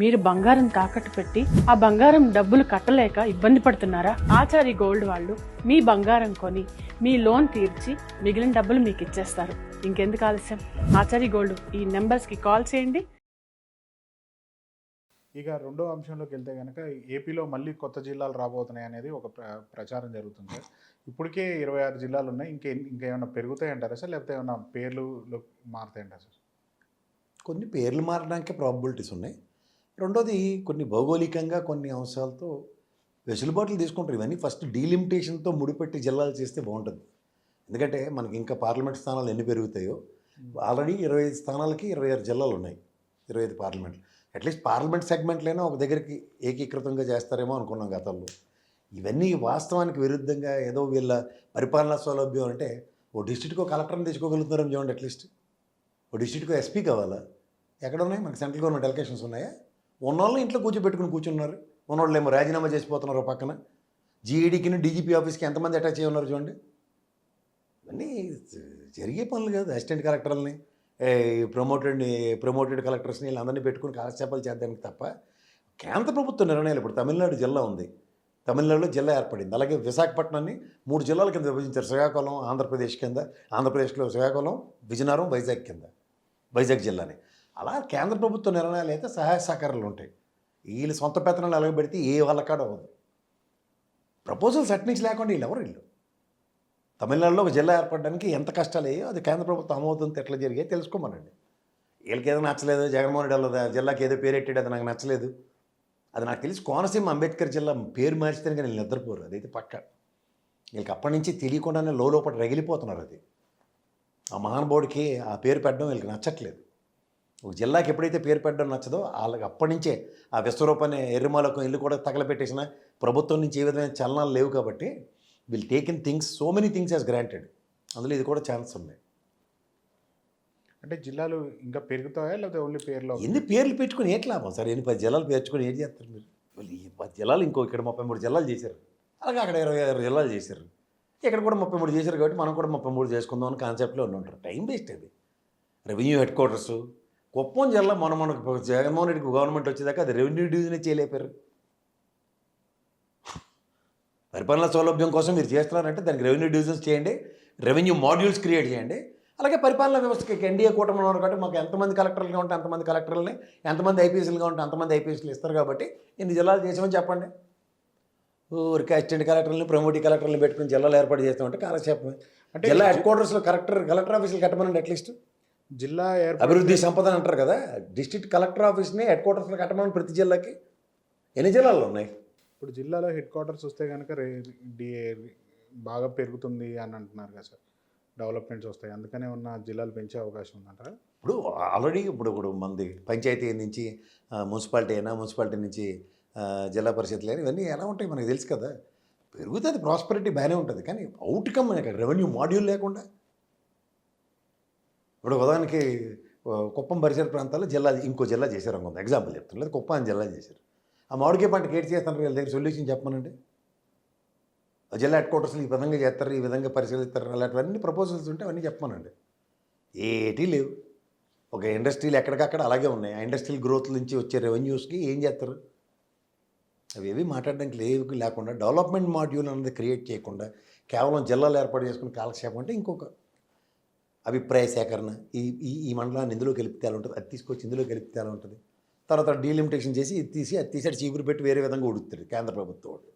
మీరు బంగారం తాకట్టు పెట్టి ఆ బంగారం డబ్బులు కట్టలేక ఇబ్బంది పడుతున్నారా? ఆచారి గోల్డ్ వాళ్ళు మీ బంగారం కొని మీ లోన్ తీర్చి మిగిలిన డబ్బులు మీకు ఇచ్చేస్తారు. ఇంకెందుకు ఆలస్యం? ఆచారి గోల్డ్ ఈ నెంబర్స్కి కాల్ చేయండి. ఇక రెండో అంశంలోకి వెళ్తే కనుక ఏపీలో మళ్ళీ కొత్త జిల్లాలు రాబోతున్నాయి అనేది ఒక ప్ర ప్రచారం జరుగుతుంది. సార్ ఇప్పటికే ఇరవై ఆరు జిల్లాలు ఉన్నాయి. ఇంకే ఇంకేమైనా పెరుగుతాయంటారా సార్? లేకపోతే ఏమైనా పేర్లు మారుతాయంటారా సార్? కొన్ని పేర్లు మారడానికి ప్రాబిలిటీస్ ఉన్నాయి. రెండోది కొన్ని భౌగోళికంగా కొన్ని అంశాలతో వెసులుబాట్లు తీసుకుంటారు. ఇవన్నీ ఫస్ట్ డీలిమిటేషన్తో ముడిపెట్టి జిల్లాలు చేస్తే బాగుంటుంది. ఎందుకంటే మనకి ఇంకా పార్లమెంట్ స్థానాలు ఎన్ని పెరుగుతాయో ఆల్రెడీ ఇరవై ఐదు స్థానాలకి ఇరవై ఆరు జిల్లాలు ఉన్నాయి. ఇరవై ఐదు పార్లమెంట్ అట్లీస్ట్ పార్లమెంట్ సెగ్మెంట్లైనా ఒక దగ్గరికి ఏకీకృతంగా చేస్తారేమో అనుకున్నాం గతంలో. ఇవన్నీ వాస్తవానికి విరుద్ధంగా ఏదో వీళ్ళ పరిపాలనా సౌలభ్యం అంటే ఓ డిస్ట్రిక్ట్కి ఒక కలెక్టర్ని తెచ్చుకోగలుగుతున్నారని చూడండి అట్లీస్ట్. ఓ డిస్ట్రిక్ట్కి ఎస్పీ కావాలా? ఎక్కడ ఉన్నాయి మనకి సెంట్రల్ గవర్నమెంట్ ఎలక్షన్స్ ఉన్నాయా? ఉన్నోళ్ళని ఇంట్లో కూర్చోబెట్టుకుని కూర్చున్నారు. ఉన్నోళ్ళు ఏమో రాజీనామా చేసిపోతున్నారు పక్కన. జీఈడీకి డీజీపీ ఆఫీస్కి ఎంతమంది అటాచ్ అయ్యి ఉన్నారు చూడండి. ఇవన్నీ జరిగే పనులు కాదు. అసిస్టెంట్ కలెక్టర్లని ప్రమోటెడ్ ప్రమోటెడ్ కలెక్టర్స్ని వీళ్ళందరినీ పెట్టుకుని కాలక్షేపాలు చేద్దానికి తప్ప కేంద్ర ప్రభుత్వ నిర్ణయాలు ఇప్పుడు తమిళనాడు జిల్లా ఉంది. తమిళనాడులో జిల్లా ఏర్పడింది. అలాగే విశాఖపట్నాన్ని మూడు జిల్లాల కింద విభజించారు. శ్రీకాకుళం ఆంధ్రప్రదేశ్ కింద ఆంధ్రప్రదేశ్లో శ్రీకాకుళం విజయనగరం వైజాగ్ కింద. వైజాగ్ జిల్లాని. అలా కేంద్ర ప్రభుత్వ నిర్ణయాలు అయితే సహాయ సహకారాలు ఉంటాయి. వీళ్ళు సొంత పెత్తనాలు ఎలాగ పెడితే ఏ వాళ్ళ కాడ అవ్వదు. ప్రపోజల్స్ అట్నుంచి లేకుండా వీళ్ళు ఎవరు వీళ్ళు? తమిళనాడులో ఒక జిల్లా ఏర్పడడానికి ఎంత కష్టాలు అయ్యో అది కేంద్ర ప్రభుత్వం ఆమోదంతో ఎట్లా జరిగాయి తెలుసుకోమనండి. వీళ్ళకి ఏదో నచ్చలేదు జగన్మోహన్ రెడ్డి వాళ్ళ జిల్లాకి ఏదో పేరు పెట్టాడు అది నాకు నచ్చలేదు. అది నాకు తెలిసి కోనసీమ అంబేద్కర్ జిల్లా పేరు మార్చితేనే కానీ వీళ్ళు నిద్రపోరు అదైతే పక్క. వీళ్ళకి అప్పటి నుంచి తెలియకుండానే లోపల రగిలిపోతున్నారు అది. ఆ మహానుభావుడికి ఆ పేరు పెట్టడం వీళ్ళకి నచ్చట్లేదు. ఒక జిల్లాకి ఎప్పుడైతే పేరు పెట్టడం నచ్చదో వాళ్ళకి అప్పటి నుంచే ఆ విశ్వరూప అనే ఎర్రమాలకు ఇల్లు కూడా తగలపెట్టేసిన ప్రభుత్వం నుంచి ఏ విధమైన చలనాలు లేవు కాబట్టి will taking things so many things as granted అందులో ఇది కూడా ఛాన్స్ ఉన్నాయి అంటే జిల్లాలు ఇంకా పెరుగుతాయా లేకపోతే ఓన్లీ పేర్లో ఎన్ని పేర్లు పెట్టుకుని ఏంటి లాభం సార్? ఎన్ని పది జిల్లాలు పేర్చుకొని ఏం చేస్తారు మీరు? వాళ్ళు ఈ పది జిల్లాలు ఇంకో ఇక్కడ ముప్పై మూడు జిల్లాలు చేశారు. అలాగే అక్కడ ఇరవై ఆరు జిల్లాలు చేశారు. ఇక్కడ కూడా ముప్పై మూడు చేశారు కాబట్టి మనం కూడా ముప్పై మూడు చేసుకుందాం అని కాన్సెప్ట్లో ఉండి ఉంటారు. టైం వేస్ట్ అది. రెవెన్యూ హెడ్ క్వార్టర్స్ కుప్పం జిల్లా మన మనకు జగన్మోహన్ రెడ్డికి గవర్నమెంట్ వచ్చేదాకా అది రెవెన్యూ డివిజనే చేయలేపారు. పరిపాలనా సౌలభ్యం కోసం మీరు చేస్తున్నారంటే దానికి రెవెన్యూ డివిజన్స్ చేయండి రెవెన్యూ మాడ్యూల్స్ క్రియేట్ చేయండి. అలాగే పరిపాలనా వ్యవస్థకి ఎన్డీఏ కూటమి ఉన్నారు కాబట్టి మాకు ఎంతమంది కలెక్టర్లుగా ఉంటే అంతమంది కలెక్టర్లని ఎంతమంది ఐపీఎస్లుగా ఉంటే అంతమంది ఐపీఎస్లు ఇస్తారు కాబట్టి ఇన్ని జిల్లాలు చేసామని చెప్పండి. ఊరికి అసిస్టెంట్ కలెక్టర్ని ప్రమోటీ కలెక్టర్ని పెట్టుకుని జిల్లాలు ఏర్పాటు చేస్తామంటే కాలక్షేపమే. అంటే జిల్లా హెడ్ క్వార్టర్స్లో కలెక్టర్ కలెక్టర్ ఆఫీసులు కట్టమనండి అట్లీస్ట్. జిల్లా అభివృద్ధి సంపద అంటారు కదా డిస్ట్రిక్ట్ కలెక్టర్ ఆఫీస్ని హెడ్ క్వార్టర్స్లో కట్టమని ప్రతి జిల్లాకి ఎన్ని జిల్లాలు ఉన్నాయి? ఇప్పుడు జిల్లాలో హెడ్ క్వార్టర్స్ వస్తే కనుక బాగా పెరుగుతుంది అని అంటున్నారు కదా సార్. డెవలప్మెంట్స్ వస్తాయి అందుకనే ఉన్న జిల్లాలు పెంచే అవకాశం ఉందంటారా? ఇప్పుడు ఆల్రెడీ ఇప్పుడు ఇప్పుడు మంది పంచాయతీ నుంచి మున్సిపాలిటీ అయినా మున్సిపాలిటీ నుంచి జిల్లా పరిషత్లు అయినా ఇవన్నీ ఎలా ఉంటాయి మనకు తెలుసు కదా. పెరుగుతుంది ప్రాస్పరిటీ బాగానే ఉంటుంది కానీ అవుట్కమ్ రెవెన్యూ మాడ్యూల్ లేకుండా ఇప్పుడు ఉదాహరణకి కుప్పం పరిసర ప్రాంతాల్లో జిల్లా ఇంకో జిల్లా చేశారు అనుకుంది. ఎగ్జాంపుల్ చెప్తాను లేదు కుప్పం అని జిల్లా చేశారు. ఆ మామిడికాయ పంట కేట్ చేస్తాను వీళ్ళ దగ్గర సొల్యూషన్ చెప్పమనండి. జిల్లా హెడ్ క్వార్టర్స్లో ఈ విధంగా చేస్తారు ఈ విధంగా పరిశీలిస్తారు అలాంటివన్నీ ప్రపోజల్స్ ఉంటే అవన్నీ చెప్పమనండి. ఏటీ లేవు. ఒక ఇండస్ట్రీలు ఎక్కడికక్కడ అలాగే ఉన్నాయి. ఆ ఇండస్ట్రియల్ గ్రోత్ నుంచి వచ్చే రెవెన్యూస్కి ఏం చేస్తారు? అవి ఏవి మాట్లాడడానికి లేవు లేకుండా డెవలప్మెంట్ మాడ్యూల్ అన్నది క్రియేట్ చేయకుండా కేవలం జిల్లాలు ఏర్పాటు చేసుకుని కాలక్షేపం అంటే ఇంకొక అభిప్రాయ సేకరణ ఈ ఈ మండలాన్ని ఇందులో కలిపితే ఉంటుంది అది తీసుకొచ్చి ఇందులో గెలిపితేలా ఉంటుంది తర్వాత డీలిమిటేషన్ చేసి ఇది తీసి అది తీసి చీపురు పెట్టి వేరే విధంగా ఉడుకుతాడు కేంద్ర ప్రభుత్వం వాడు.